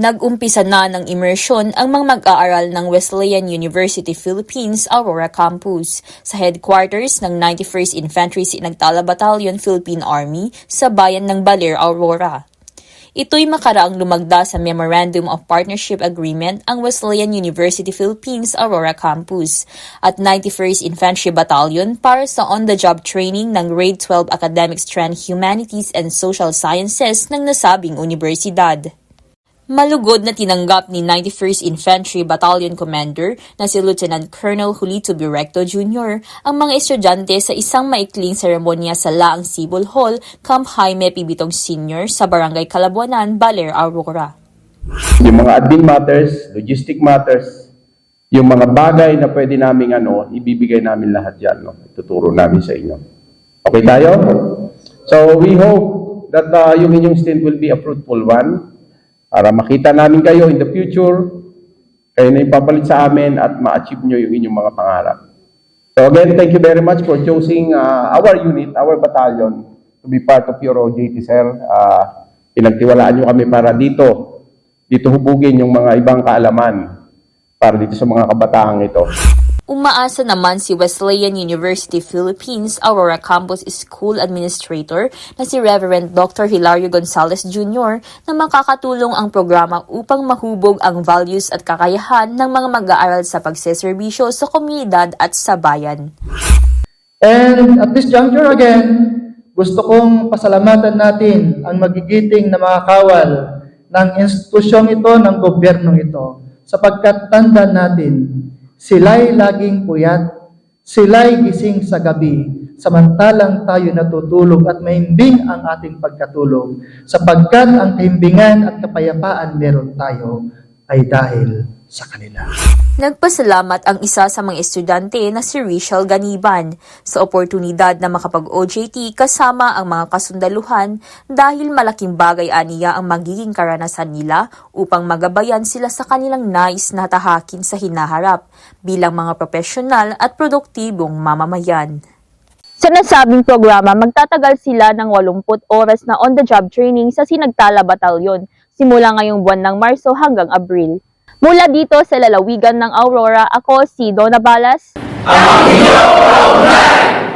Nag-umpisa na ng immersyon ang mga mag-aaral ng Wesleyan University Philippines Aurora Campus sa headquarters ng 91st Infantry Sinagtala Battalion Philippine Army sa bayan ng Baler, Aurora. Ito'y makaraang lumagda sa Memorandum of Partnership Agreement ang Wesleyan University Philippines Aurora Campus at 91st Infantry Battalion para sa on-the-job training ng Grade 12 Academic Strand Humanities and Social Sciences ng nasabing universidad. Malugod na tinanggap ni 91st Infantry Battalion Commander na si Lieutenant Colonel Julito Birecto Jr. ang mga estudyante sa isang maikling seremonya sa Laang Civil Hall, Camp Jaime Pibitong Sr. sa Barangay Calabuanan, Baler, Aurora. Yung mga admin matters, logistic matters, yung mga bagay na pwede namin ano, ibibigay namin lahat yan. No? Tuturo namin sa inyo. Okay tayo? So we hope that uh, yung inyong stint will be a fruitful one para makita namin kayo in the future, kayo na yung papalit sa amin at ma-achieve nyo yung inyong mga pangarap. So again, thank you very much for choosing uh, our unit, our battalion to be part of your OJT, sir. Uh, pinagtiwalaan nyo kami para dito, dito hubugin yung mga ibang kaalaman para dito sa mga kabataang ito. Umaasa naman si Wesleyan University Philippines Aurora Campus School Administrator na si Reverend Dr. Hilario Gonzalez Jr. na makakatulong ang programa upang mahubog ang values at kakayahan ng mga mag-aaral sa pagseserbisyo sa komunidad at sa bayan. And at this juncture again, gusto kong pasalamatan natin ang magigiting na mga kawal ng institusyong ito, ng gobyernong ito, sapagkat tanda natin, sila'y laging puyat, sila'y gising sa gabi, samantalang tayo natutulog at mahimbing ang ating pagkatulog, sapagkat ang kahimbingan at kapayapaan meron tayo ay dahil sa kanila. Nagpasalamat ang isa sa mga estudyante na si Rachel Ganiban sa oportunidad na makapag-OJT kasama ang mga kasundaluhan dahil malaking bagay aniya ang magiging karanasan nila upang magabayan sila sa kanilang nais na tahakin sa hinaharap bilang mga profesional at produktibong mamamayan. Sa nasabing programa, magtatagal sila ng 80 oras na on-the-job training sa Sinagtala Batalyon simula ngayong buwan ng Marso hanggang Abril. Mula dito sa lalawigan ng Aurora, ako si Donna Balas. Ang kaunay!